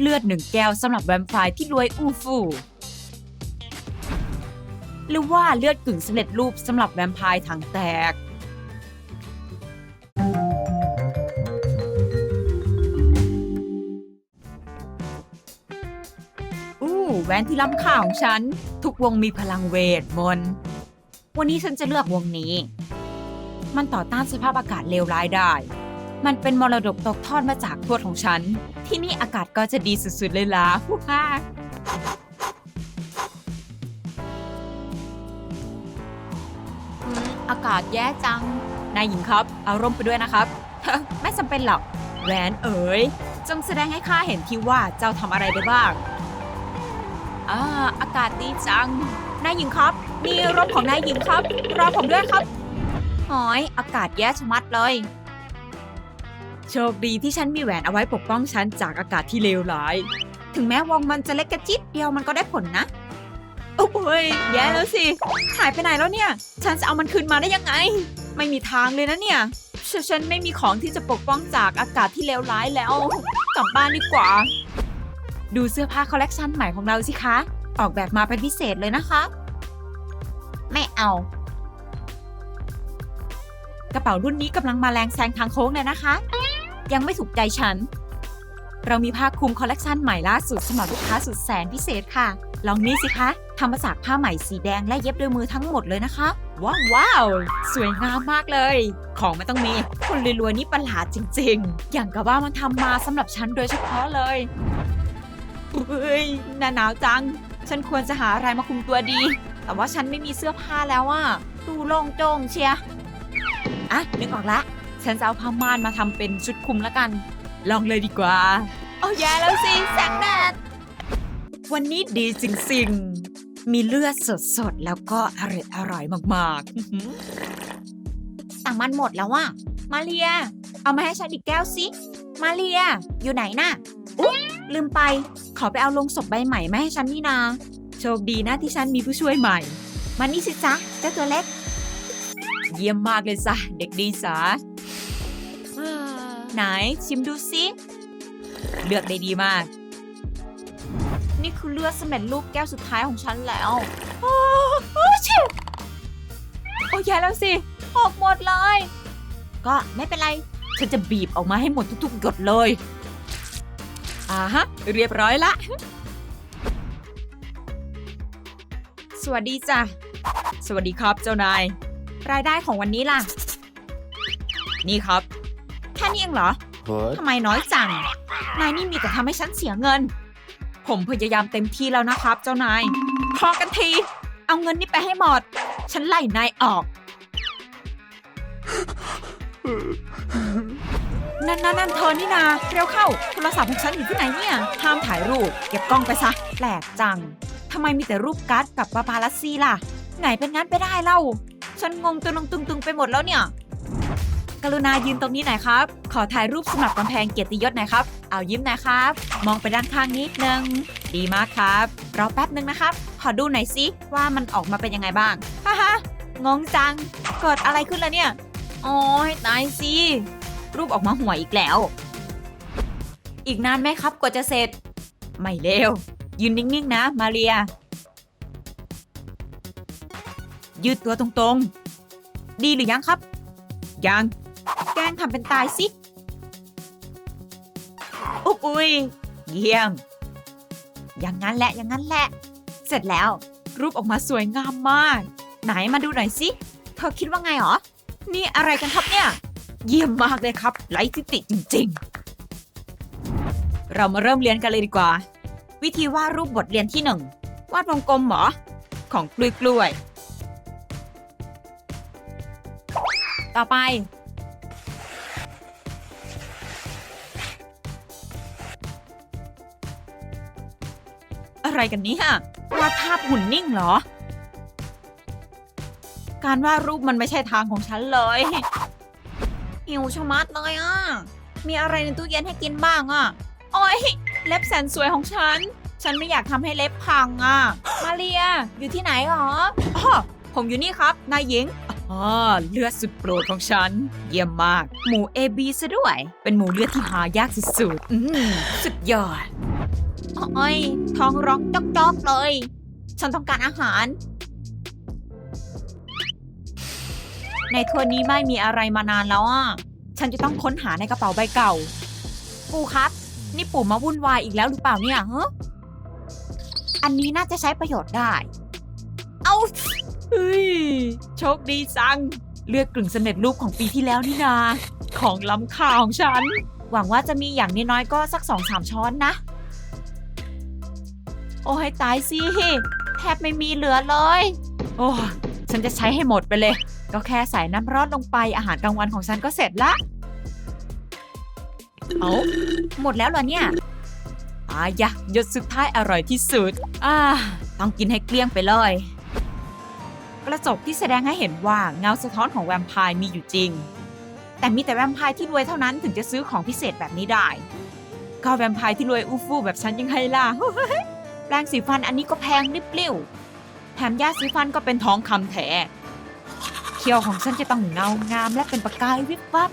เลือดหนึ่งแก้วสำหรับแวมไพร์ที่รวยอู้ฟู่หรือว่าเลือดกึ่งสำเร็จรูปสำหรับแวมไพร์ถังแตก อู้แหวนที่ล้ำค่าของฉัน ทุกวงมีพลังเวทมนต์วันนี้ฉันจะเลือกวงนี้ มันต่อต้านสภาพอากาศเลวร้ายได้ มันเป็นมรดกตกทอดมาจากทวดของฉัน ที่นี่อากาศก็จะดีสุดๆเลยล่ะฮู้ฮ่าอากาศแย่จัง นายหญิงครับ เอาร่มไปด้วยนะครับ ไม่จำเป็นหรอก แหวนเอ๋ย จงแสดงให้ข้าเห็นที่ว่าเจ้าทำอะไรได้บ้าง อ่า อากาศดีจัง นายหญิงครับ นี่ร่มของนายหญิงครับ รอผมด้วยครับหอย อากาศแย่ชะมัดเลย โชคดีที่ฉันมีแหวนเอาไว้ปกป้องฉันจากอากาศที่เลวร้าย ถึงแม้วงมันจะเล็กกระจิตเดียวมันก็ได้ผลนะ โอ้ยแย่แล้วสิหายไปไหนแล้วเนี่ย ฉันจะเอามันคืนมาได้ยังไง ไม่มีทางเลยนะเนี่ยฉฉันไม่มีของที่จะปกป้องจากอากาศที่เลวร้ายแล้ว กลับบ้านดีกว่า ดูเสื้อผ้าคอลเลกชันใหม่ของเราสิคะ ออกแบบมาเป็นพิเศษเลยนะคะ ไม่เอา กระเป๋ารุ่นนี้กำลังมาแรงแซงทางโค้งเลยนะคะ ยังไม่ถูกใจฉัน เรามีผ้าคลุมคอลเลกชันใหม่ล่าสุดสำหรับลูกค้าสุดแสนพิเศษค่ะ ลองนี่สิคะทำมาจากผ้าไหมสีแดงและเย็บด้วยมือทั้งหมดเลยนะคะ ว้าววาวสวยงามมากเลย ของไม่ต้องมี คนรวยๆนี่ประหลาดจริง ๆ อย่างกับว่ามันทำมาสำหรับฉันโดยเฉพาะเลยเฮ้ยหนาหนาวจัง ฉันควรจะหาอะไรมาคลุมตัวดี แต่ว่าฉันไม่มีเสื้อผ้าแล้วอะดูโล่งโจงเชียอะนึกออกละ ฉันจะเอาผ้าม่านมาทำเป็นชุดคลุมแล้วกัน ลองเลยดีกว่า เอาแย่แล้วสิแสงแดด วันนี้ดีจริงๆ มีเลือดสดๆ แล้วก็อร่อยอร่อยมากๆอื้อหือแต่มันหมดแล้วอะมาเรีย เอามาให้ฉันอีกแก้วสิ มาเรีย อยู่ไหนน่ะอุ๊ยลืมไป ขอไปเอาลงศพใบใหม่มาให้ฉันนี่นา โชคดีนะที่ฉันมีผู้ช่วยใหม่ มานี่สิจ๊ะเจ้าตัวเล็ก เยี่ยมมากเลยจ้ะเด็กดีจ๋า ไหนชิมดูสิเลือกได้ดีมาก นี่คือเลือดสำเร็จรูปแก้วสุดท้ายของฉันแล้วโอ้โอ้ชิโอ้ยแย่แล้วสิออกหมดเลย ก็ไม่เป็นไร ฉันจะบีบออกมาให้หมดทุกๆหยดเลยอ่าฮะ เรียบร้อยละ สวัสดีจ้ะ สวัสดีครับเจ้านาย รายได้ของวันนี้ล่ะ นี่ครับ แค่นี้เองเหรอ What? ทำไมน้อยจัง นายนี่มีแต่ทำให้ฉันเสียเงิน ผมพยายามเต็มที่แล้วนะครับ เจ้านาย พอกันที เอาเงินนี่ไปให้หมด ฉันไล่นายออก นั่นนั่นนั่นเธอนี่นาเร็วเข้า โทรศัพท์ของฉันอยู่ที่ไหนเนี่ย ห้ามถ่ายรูป เก็บกล้องไปซะ แปลกจัง ทำไมมีแต่รูปการ์ดกับปาปาลัสซี่ล่ะ ไหนเป็นงั้นไปได้เล่า ฉันงงตึงตึงตึงไปหมดแล้วเนี่ย กรุณายืนตรงนี้หน่อยครับ ขอถ่ายรูปสำหรับกำแพงเกียรติยศหน่อยครับ เอายิ้มหน่อยครับ มองไปด้านข้างนิดนึง ดีมากครับ รอแป๊บนึงนะครับ ขอดูหน่อยสิว่ามันออกมาเป็นยังไงบ้าง ฮ่าฮ่างงจัง เกิดอะไรขึ้นแล้วเนี่ย โอ้ยตายสิ รูปออกมาห่วยอีกแล้ว อีกนานไหมครับกว่าจะเสร็จ ไม่เร็ว ยืนนิ่งๆนะ มาเรีย ยืดตัวตรงๆ ดีหรือยังครับ ยัง ล้งทำเป็นตายสิ อุ๊บอุ้ยเยี่ยม อย่างนั้นแหละ อย่างนั้นแหละ เสร็จแล้ว รูปออกมาสวยงามมาก ไหนมาดูหน่อยสิ เธอคิดว่าไงหรอ นี่อะไรกันครับเนี่ย เยี่ยมมากเลยครับ ไร้ทิติจริง ๆ เรามาเริ่มเรียนกันเลยดีกว่า วิธีวาดรูปบทเรียนที่หนึ่งวาดวงกลมเหรอ ของกล้วยกล้วยๆต่อไป อะไรกันเนี่ยวาดภาพหุ่นนิ่งเหรอ การวาดรูปมันไม่ใช่ทางของฉันเลยหิวชะมัดเลยอะ มีอะไรในตู้เย็นให้กินบ้างอะ โอ้ยเล็บแสนสวยของฉัน ฉันไม่อยากทำให้เล็บพังอะ มาเรีย อยู่ที่ไหนหรออ๋อผมอยู่นี่ครับ นายหญิงอ๋อเลือดสุดโปรดของฉัน เยี่ยมมาก หมู AB ซะด้วย เป็นหมูเลือดที่หายากสุดๆอืมสุดยอด โอ้ยท้องร้องจอกๆเลย ฉันต้องการอาหาร ในถ้วยนี้ไม่มีอะไรมานานแล้วอะ ฉันจะต้องค้นหาในกระเป๋าใบเก่า ปู่ครับ นี่ปู่มาวุ่นวายอีกแล้วหรือเปล่าเนี่ยฮะอันนี้น่าจะใช้ประโยชน์ได้ เอาเฮ้ย โชคดีจัง เลือกกลึ่งสำเร็จรูปของปีที่แล้วนี่นา ของล้ำค่าของฉัน หวังว่าจะมีอย่างน้อยๆก็สักสองสามช้อนนะ โอ้ยตายสิแทบไม่มีเหลือเลย โอ้ฉันจะใช้ให้หมดไปเลย ก็แค่ใส่น้ำร้อนลงไปอาหารกลางวันของฉันก็เสร็จละเอาหมดแล้วเหรอเนี่ยอายะยดสุดท้ายอร่อยที่สุด อ่า ต้องกินให้เกลี้ยงไปเลย กระจกที่แสดงให้เห็นว่าเงาสะท้อนของแวมไพร์มีอยู่จริง แต่มีแต่แวมไพร์ที่รวยเท่านั้นถึงจะซื้อของพิเศษแบบนี้ได้ ก็แวมไพร์ที่รวยอู้ฟู่แบบฉันยังไงล่ะ แปรงสีฟันอันนี้ก็แพงริบลิ่วแถมยาสีฟันก็เป็นทองคำแท้เคี้ยวของฉันจะต้องเงางามและเป็นประกายวิบวับ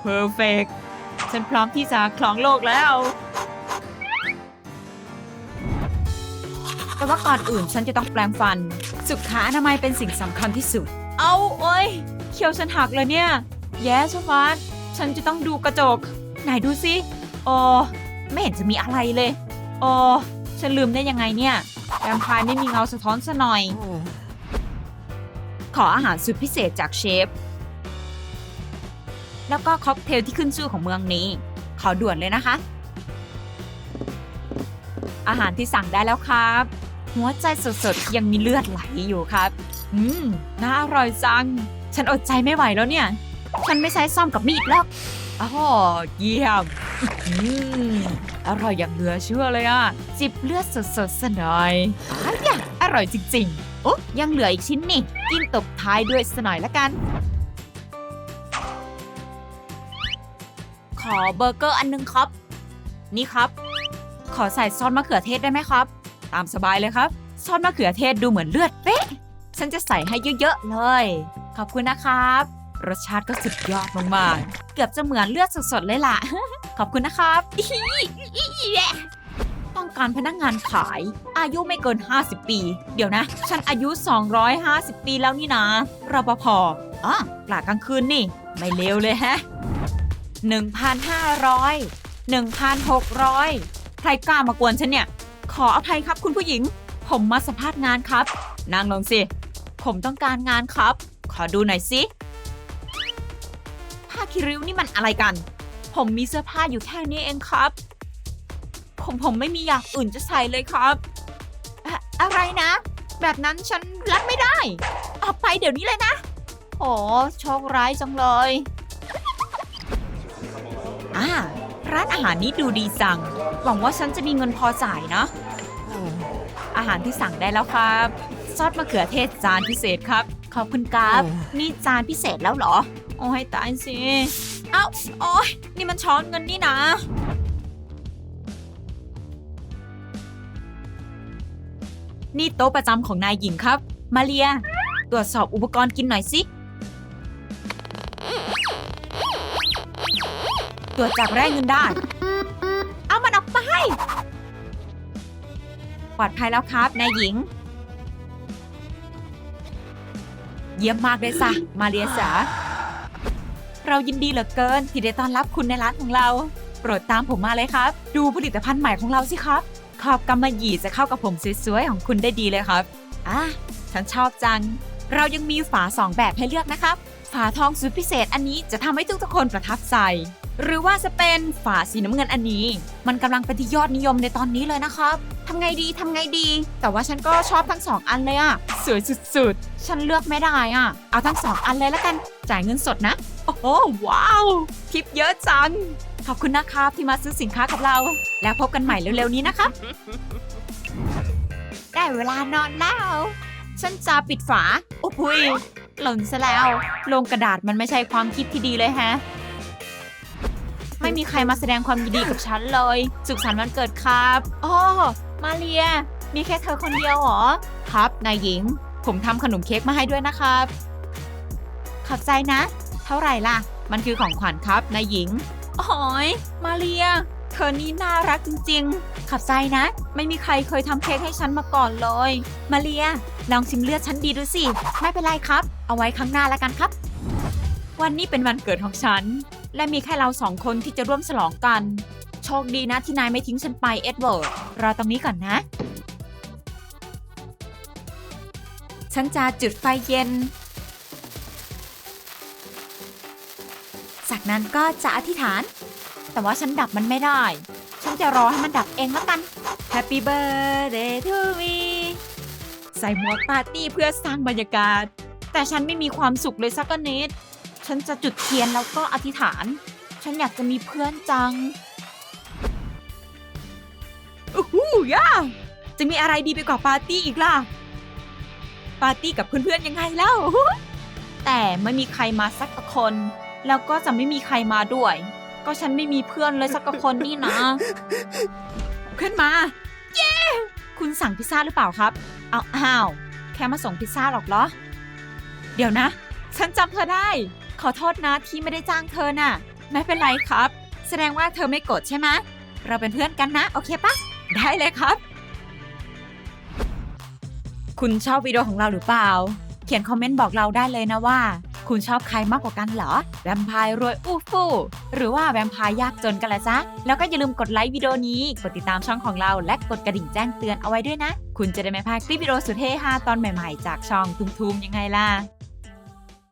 เพอร์เฟกฉันพร้อมที่จะครองโลกแล้ว แต่ว่าก่อนอื่นฉันจะต้องแปรงฟัน สุขอนามัยเป็นสิ่งสำคัญที่สุด เอาโอ้ยเคี้ยวฉันหักเลยเนี่ย แย่ชะมัดฉันจะต้องดูกระจก ไหนดูสิ โอ้ไม่เห็นจะมีอะไรเลย โอ้ฉันลืมได้ยังไงเนี่ยแวมไพร์ไม่มีเงาสะท้อนซะหน่อย ขออาหารสุดพิเศษจากเชฟ แล้วก็ค็อกเทลที่ขึ้นชื่อของเมืองนี้ ขอด่วนเลยนะคะ อาหารที่สั่งได้แล้วครับ หัวใจสดๆ ยังมีเลือดไหลอยู่ครับ อืม น่าอร่อยจัง ฉันอดใจไม่ไหวแล้วเนี่ย ฉันไม่ใช้ซ่อมกับมีดแล้ว อ๋อเยี่ยมอือร่อยอย่างเหลือเชื่อเลยอะ จิบเลือดสดๆซะหน่อยอายะอร่อยจริงๆโอ้ยังเหลืออีกชิ้นนี่ กินตบท้ายด้วยสหน่อยละกัน ขอเบอร์เกอร์อันนึงครับ นี่ครับ ขอใส่ซอสมะเขือเทศได้ไหมครับ ตามสบายเลยครับ ซอสมะเขือเทศดูเหมือนเลือดเป๊ะ ฉันจะใส่ให้เยอะๆเลย ขอบคุณนะครับ รสชาติก็สุดยอดมากๆ เกือบจะเหมือนเลือดสดๆเลยล่ะ ขอบคุณนะครับต้องการพนักงานขาย อายุไม่เกิน 50 ปี เดี๋ยวนะ ฉันอายุ 250 ปีแล้วนี่นะรปภอ๋อกลากลางคืนนี่ ไม่เลวเลยแฮะ 1,500 1,600 ใครกล้ามากวนฉันเนี่ย ขออภัยครับคุณผู้หญิง ผมมาสัมภาษณ์งานครับนั่งลงสิ ผมต้องการงานครับ ขอดูหน่อยสิาคิริ้วนี่มันอะไรกัน ผมมีเสื้อผ้าอยู่แค่นี้เองครับ ผมผมไม่มีอย่างอื่นจะใส่เลยครับอะอะไรนะ แบบนั้นฉันรับไม่ได้ ออกไปเดี๋ยวนี้เลยนะโอ้โชคร้ายจังเลยอ่าร้านอาหารนี้ดูดีจัง หวังว่าฉันจะมีเงินพอจ่ายนะอาหารที่สั่งได้แล้วครับ ซอสมะเขือเทศจานพิเศษครับ ขอบคุณครับ นี่จานพิเศษแล้วเหรอ โอ้ยตายสิ เอ้า โอ้ยนี่มันช้อนเงินนี่นะ นี่โต๊ะประจำของนายหญิงครับ มาเรีย ตรวจสอบอุปกรณ์กินหน่อยสิ ตรวจจับแร่เงินได้ เอามันออกไป ปลอดภัยแล้วครับ นายหญิง เยี่ยมมากเลยจ้ะมาเรียจ๋า เรายินดีเหลือเกิน ที่ได้ต้อนรับคุณในร้านของเรา โปรดตามผมมาเลยครับ ดูผลิตภัณฑ์ใหม่ของเราสิครับ ขอบกำมะหยี่จะเข้ากับผมสวยๆของคุณได้ดีเลยครับอะฉันชอบจัง เรายังมีฝาสองแบบให้เลือกนะครับ ฝาทองสุดพิเศษอันนี้จะทำให้ทุกๆคนประทับใจหรือว่าจะเป็นฝาสีน้ำเงินอันนี้ มันกำลังเป็นที่ยอดนิยมในตอนนี้เลยนะครับ ทำไงดีทำไงดี แต่ว่าฉันก็ชอบทั้งสองอันเลยอะสวยสุดๆ ฉันเลือกไม่ได้อะเอาทั้งสองอันเลยแล้วกัน จ่ายเงินสดนะ โอ้โหว้าวทิปเยอะจัง ขอบคุณนะครับที่มาซื้อสินค้ากับเรา แล้วพบกันใหม่เร็วๆนี้นะครับ ได้เวลานอนแล้ว ฉันจะปิดฝาโอ้พุยหล่นซะแล้ว ลงกระดาษมันไม่ใช่ความคิดที่ดีเลยแฮะ ไม่มีใครมาแสดงความยินดีกับฉันเลย สุขสันต์วันเกิดครับอ๋อ มาเรีย มีแค่เธอคนเดียวเหรอ ครับนายหญิง ผมทำขนมเค้กมาให้ด้วยนะครับ ขอบใจนะ เท่าไหร่ล่ะ มันคือของขวัญครับนายหญิงโอ้ยมาเรีย เธอนี่น่ารักจริงๆขับใจนะ ไม่มีใครเคยทำเค้กให้ฉันมาก่อนเลย มาเรีย ลองชิมเลือดฉันดีดูสิ ไม่เป็นไรครับ เอาไว้ครั้งหน้าแล้วกันครับ วันนี้เป็นวันเกิดของฉัน และมีแค่เราสองคนที่จะร่วมฉลองกัน ชคดีนะที่นายไม่ทิ้งฉันไปเอ็ดเวิร์ดรอตรงนี้ก่อนนะ ฉันจะจุดไฟเย็น จากนั้นก็จะอธิษฐาน แต่ว่าฉันดับมันไม่ได้ ฉันจะรอให้มันดับเองแล้วกัน Happy birthday to me ใส่หมวกปาร์ตี้เพื่อสร้างบรรยากาศ แต่ฉันไม่มีความสุขเลยสักนิด ฉันจะจุดเทียนแล้วก็อธิษฐาน ฉันอยากจะมีเพื่อนจัง อู้หูย่าจะมีอะไรดีไปกว่าปาร์ตี้อีกล่ะ ปาร์ตี้กับเพื่อนๆยังไงเล่า แต่ไม่มีใครมาสักคน แล้วก็จะไม่มีใครมาด้วย ก็ฉันไม่มีเพื่อนเลยสักคนนี่นะ ขึ้นมา เย้ คุณสั่งพิซซ่าหรือเปล่าครับ เอาอ้าว แค่มาส่งพิซซ่าหรอกเหรอ เดี๋ยวนะ ฉันจำเธอได้ ขอโทษนะที่ไม่ได้จ้างเธอน่ะ ไม่เป็นไรครับ แสดงว่าเธอไม่โกรธใช่ไหม เราเป็นเพื่อนกันนะ โอเคปะ ได้เลยครับ คุณชอบวิดีโอของเราหรือเปล่า เขียนคอมเมนต์บอกเราได้เลยนะว่า คุณชอบใครมากกว่ากันเหรอ แวมไพร์รวยอู้ฟู่หรือว่าแวมไพร์ยากจนกันละจ๊ะ แล้วก็อย่าลืมกดไลค์วิดีโอนี้ กดติดตามช่องของเรา และกดกระดิ่งแจ้งเตือนเอาไว้ด้วยนะ คุณจะได้ไม่พลาดคลิปวิดีโอสุดเท่ฮาตอนใหม่ๆ จากช่องทุมๆยังไงล่ะ